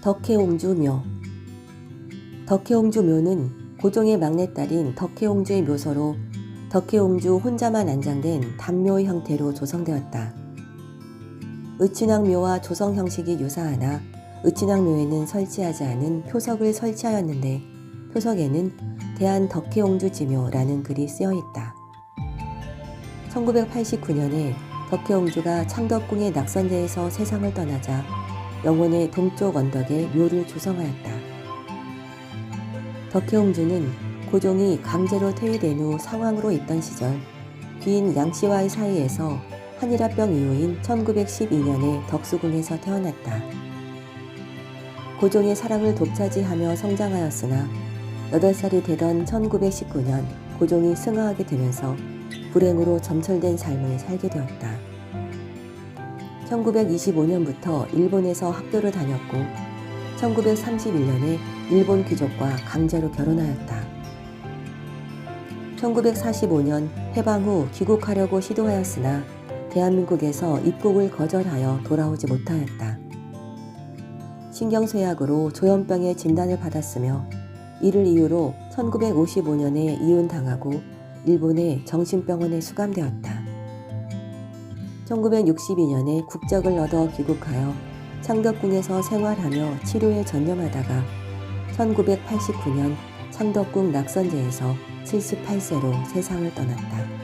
덕혜옹주묘 덕혜옹주묘는 고종의 막내딸인 덕혜옹주의 묘소로 덕혜옹주 혼자만 안장된 단묘 형태로 조성되었다. 의친왕묘와 조성 형식이 유사하나 의친왕묘에는 설치하지 않은 표석을 설치하였는데 표석에는 대한 덕혜옹주지묘라는 글이 쓰여 있다. 1989년에 덕혜옹주가 창덕궁의 낙선제에서 세상을 떠나자 영원의 동쪽 언덕에 묘를 조성하였다. 덕혜옹주는 고종이 강제로 퇴위된 후 상황으로 있던 시절 귀인 양씨와의 사이에서 한일합병 이후인 1912년에 덕수궁에서 태어났다. 고종의 사랑을 독차지하며 성장하였으나 8살이 되던 1919년 고종이 승하하게 되면서 불행으로 점철된 삶을 살게 되었다. 1925년부터 일본에서 학교를 다녔고 1931년에 일본 귀족과 강제로 결혼하였다. 1945년 해방 후 귀국하려고 시도하였으나 대한민국에서 입국을 거절하여 돌아오지 못하였다. 신경쇠약으로 조현병의 진단을 받았으며 이를 이유로 1955년에 이혼당하고 일본의 정신병원에 수감되었다. 1962년에 국적을 얻어 귀국하여 창덕궁에서 생활하며 치료에 전념하다가 1989년 창덕궁 낙선제에서 78세로 세상을 떠났다.